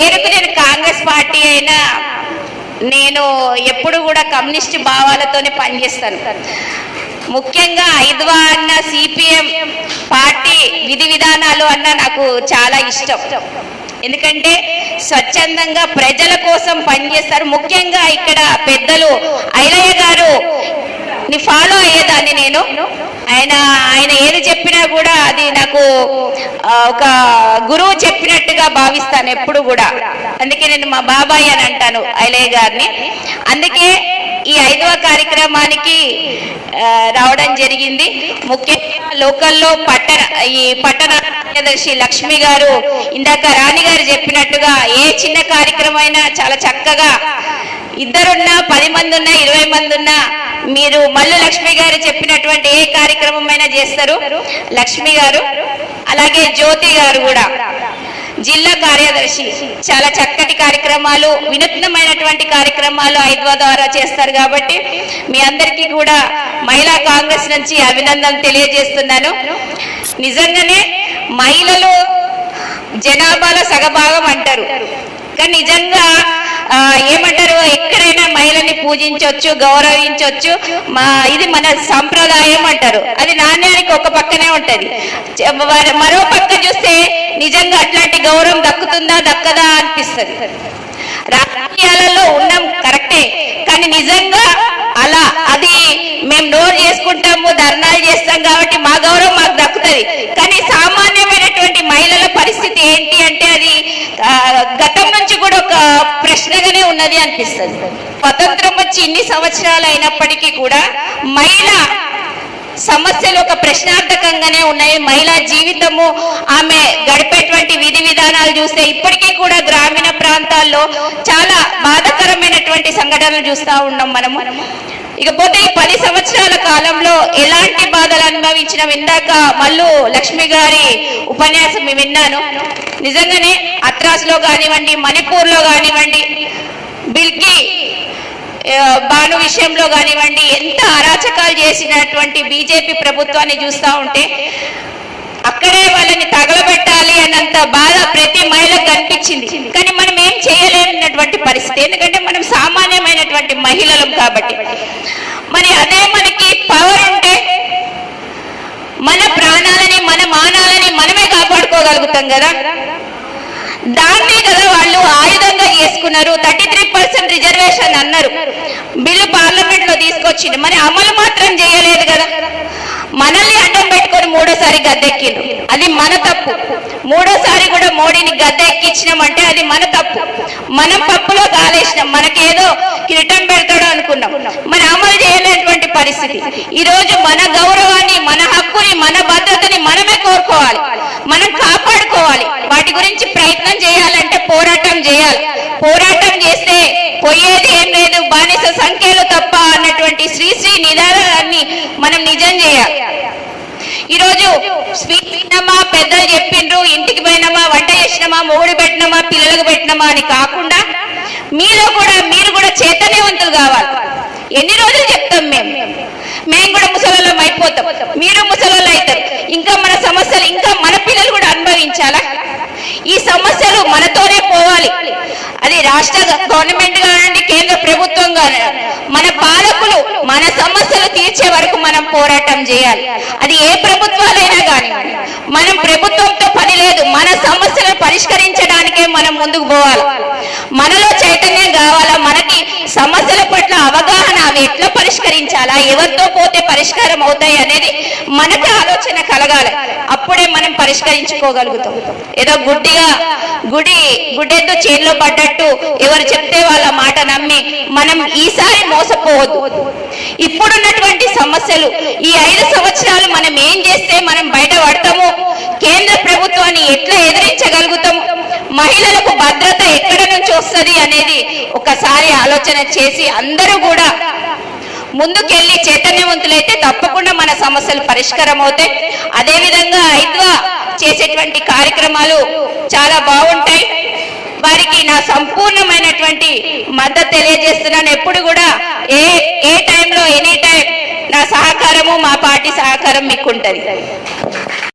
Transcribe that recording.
పేరుకు నేను కాంగ్రెస్ పార్టీ అయినా నేను ఎప్పుడు కూడా కమ్యూనిస్ట్ భావాలతోనే పనిచేస్తాను. ముఖ్యంగా ఐద్వా అన్న సిపిఎం పార్టీ విధి విధానాలు అన్న నాకు చాలా ఇష్టం. ఎందుకంటే స్వచ్ఛందంగా ప్రజల కోసం పనిచేస్తారు. ముఖ్యంగా ఇక్కడ పెద్దలు ఐలయ్య గారు ని ఫాలో అయ్యేదాన్ని నేను. ఆయన ఆయన ఏది చెప్పినా కూడా అది నాకు ఒక గురువు చెప్పినట్టుగా భావిస్తాను ఎప్పుడు కూడా. అందుకే నేను మా బాబాయ్ అని అంటాను ఐలయ్య గారిని. అందుకే ఈ ఐదవ కార్యక్రమానికి రావడం జరిగింది. ముఖ్యంగా లోకల్లో పట్టణ ఈ పట్టణ కార్యదర్శి లక్ష్మి గారు ఇందాక రాణి గారు చెప్పినట్టుగా ఏ చిన్న కార్యక్రమం అయినా చాలా చక్కగా ఇద్దరున్నా పది మంది ఉన్నా ఇరవై మంది ఉన్నా మీరు మల్లు లక్ష్మి గారు చెప్పినటువంటి ఏ కార్యక్రమం అయినా చేస్తారు. లక్ష్మి గారు అలాగే జ్యోతి గారు కూడా. జిల్లా కార్యదర్శి. చాలా చక్కటి కార్యక్రమాలు వినూత్నమైనటువంటి కార్యక్రమాలు ఐద్వా ద్వారా చేస్తారు కాబట్టి మీ అందరికీ కూడా మహిళా కాంగ్రెస్ నుంచి అభినందనలు తెలియజేస్తున్నాను. నిజంగానే మహిళలు జనాభాలో సగభాగం అంటారు. కానీ నిజంగా ఏమంటారు? ఎక్కడైనా మహిళని పూజించవచ్చు గౌరవించవచ్చు మా ఇది మన సంప్రదాయం అంటారు. అది నాణ్యానికి ఒక పక్కనే ఉంటది. మరో పక్క చూస్తే నిజంగా అట్లాంటి గౌరవం దక్కుతుందా దక్కదా అనిపిస్తుంది. రాజకీయాలలో ఉన్నాం కరెక్టే. కానీ నిజంగా అలా అది మేము నోరు చేసుకుంటాము ధర్నాలు చేస్తాం కాబట్టి మా గౌరవం మాకు దక్కుతుంది కానీ సామాన్యమైనటువంటి మహిళల పరిస్థితి ఏంటి అంటే అది ఆ, గతం నుంచి కూడా ఒక ప్రశ్నగానే ఉన్నది అనిపిస్తుంది. స్వతంత్రం వచ్చి ఇన్ని సంవత్సరాలు అయినప్పటికీ కూడా మహిళ సమస్యలు ఒక ప్రశ్నార్థకంగానే ఉన్నాయి. మహిళా జీవితము ఆమె గడిపేటువంటి విధి విధానాలు చూస్తే ఇప్పటికీ కూడా గ్రామీణ ప్రాంతాల్లో చాలా బాధాకరమైనటువంటి సంఘటనలు చూస్తూ ఉన్నాం మనము. ఇకపోతే ఈ పది సంవత్సరాల కాలంలో ఎలాంటి బాధలు అనుభవించిన ఇందాక మల్లు లక్ష్మి గారి ఉపన్యాసం విన్నాను. నిజంగానే అత్రాస్లో కానివ్వండి మణిపూర్లో కానివ్వండి బిల్కి భాను విషయంలో కానివ్వండి ఎంత అరాచకాలు చేసినటువంటి బీజేపీ ప్రభుత్వాన్ని చూస్తా ఉంటే అక్కడే వాళ్ళని తగలబెట్టాలి అన్నంత బాధ ప్రతి మహిళకు కనిపించింది. కానీ మనం ఏం చేయలేనటువంటి పరిస్థితి. ఎందుకంటే మనం సామాన్యమైనటువంటి మహిళలం కాబట్టి. మరి అదే మన పవర్ ఉంటే మన ప్రాణాలని మన మానాలని మనమే కాపాడుకోగలుగుతాం కదా? దాన్నే కదా వాళ్ళు ఆయుధంగా చేసుకున్నారు. థర్టీ త్రీ పర్సెంట్ రిజర్వేషన్ అన్నారు. బిల్లు పార్లమెంట్లో తీసుకొచ్చింది మరి అమలు మాత్రం చేయలేదు కదా. మనల్ని అడ్డం పెట్టుకొని మూడోసారి గద్దెక్కిండు అది మన తప్పు. మూడోసారి కూడా మోడీని గద్దె ఎక్కించినామంటే అది మన తప్పు. మనం పప్పులో కాలేసినాం మనకేదో కిరీటం పెడతాడు అనుకున్నాం. మరి అమలు చేయలేనటువంటి పరిస్థితి. ఈ రోజు మన గౌరవాన్ని మన హక్కుని మన భద్రతని మనమే కోరుకోవాలి. మనం గురించి ప్రయత్నం చేయాలంటే పోరాటం చేయాలి. పోరాటం చేస్తే పోయేది ఏం లేదు బానిస సంఖ్యలు తప్ప అన్నటువంటి శ్రీశ్రీ నిదానాన్ని మనం నిజం చేయాలి. ఈరోజు స్వీట్ పెద్దలు చెప్పిండ్రు ఇంటికి పోయినామా వంట చేసినామా మొగుడు పెట్టినామా పిల్లలకు పెట్టినామా అని కాకుండా మీలో కూడా మీరు కూడా చేతనేవంతులు కావాలి. ఎన్ని రోజులు చెప్తాం మేము? మేము కూడా ముసలోళ్ళం అయిపోతాం. మీరు ముసలోళ్ళు అవుతారు. ఇంకా మన సమస్యలు ఇంకా మన పిల్లలు కూడా అనుభవించాలా? ఈ సమస్యలు మనతోనే పోవాలి. అది రాష్ట్ర గవర్నమెంట్ కానివ్వండి కేంద్ర ప్రభుత్వం కానివ్వండి మన పాలకులు మన సమస్యలు తీర్చే వరకు మనం పోరాటం చేయాలి. అది ఏ ప్రభుత్వాలైనా కానివ్వండి మనం ప్రభుత్వంతో పని లేదు మన సమస్యలను పరిష్కరించడానికే మనం ముందుకు పోవాలి. మనలో చైతన్యం కావాలా? మనకి సమస్యల పట్ల అవగాహన అవి ఎట్లా పరిష్కరించాలా? ఎవరితో పోతే పరిష్కారం అవుతాయి అనేది మనకి ఆలోచన కలగాలి. అప్పుడే మనం పరిష్కరించుకోగలుగుతాం. ఏదో గుడ్డిగా గుడి గుడ్డెద్దు చేతిలో పడ్డట్టు ఎవరు చెప్తే వాళ్ళ మాట నమ్మి మనం ఈసారి మోసపోవద్దు. ఇప్పుడున్నటువంటి సమస్యలు ఈ ఐదు సంవత్సరాలు మనం ఏం చేస్తే మనం బయటపడతాము కేంద్ర ప్రభుత్వాన్ని ఎట్లా ఎదిరించగలుగుతాము మహిళలకు భద్రత ఎక్కడ నుంచి వస్తుంది అనేది ఒకసారి ఆలోచన చేసి అందరూ కూడా ముందుకెళ్ళి చైతన్యవంతులైతే తప్పకుండా మన సమస్యలు పరిష్కారం అవుతాయి అదేవిధంగా ఐద్వా చేసేటువంటి కార్యక్రమాలు చాలా బాగుంటాయి. వారికి నా సంపూర్ణమైనటువంటి మద్దతు తెలియజేస్తున్నాను. ఎప్పుడు కూడా ఏ ఏ టైంలో ఎనీ టైం నా సహకారము మా పార్టీ సహకారం మీకు ఉంటుంది